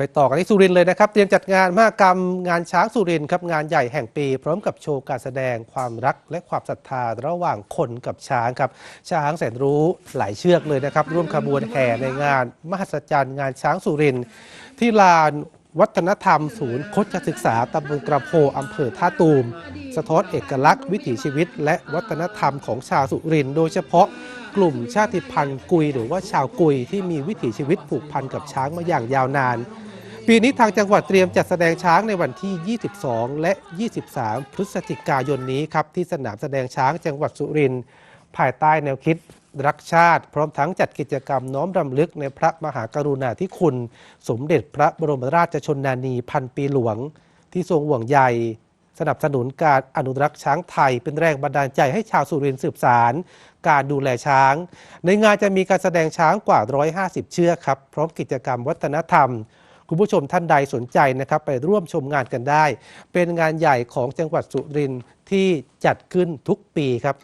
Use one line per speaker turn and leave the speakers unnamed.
ไปต่อกันที่สุรินเลยนะครับเตรียมจัดงานมหกรรมงานช้างสุรินครับงานใหญ่แห่งปี พร้อมกับโชว์การแสดงความรักและความศรัทธาระหว่างคนกับช้างครับช้างแสนรู้หลายเชือกเลยนะครับ ร่วมขบวนแห่ในงาน มหัศจรรย์งานช้างสุรินที่ลานวัฒนธรรม ศูนย์คดศึกษาตำบลกระโพอำเภอท่าตูม สะท้อนเอกลักษณ์วิถีชีวิต และวัฒนธรรมของชาวสุรินโดยเฉพาะกลุ่มชาติพันธุ์กุย หรือว่าชาวกุยที่มีวิถีชีวิตผูกพันกับช้างมาอย่างยาวนาน ปีนี้ทางจังหวัดเตรียมจัดแสดงช้างในวันที่ 22 และ 23 พฤศจิกายนนี้ครับที่สนามแสดงช้างจังหวัดสุรินทร์ภายใต้แนวคิดรักชาติ พร้อมทั้งจัดกิจกรรมน้อมรำลึกในพระมหากรุณาธิคุณ สมเด็จพระบรมราชชนนานีพันปีหลวง ที่ทรงห่วงใยสนับสนุนการอนุรักษ์ช้างไทย เป็นแรงบันดาลใจให้ชาวสุรินทร์สืบสารการดูแลช้าง ในงานจะมีการแสดงช้างกว่า 150 เชือกครับ พร้อมกิจกรรมวัฒนธรรม คุณผู้ชมท่านใดสนใจนะครับไปร่วมชมงานกันได้ เป็นงานใหญ่ของจังหวัดสุรินทร์ที่จัดขึ้นทุกปีครับ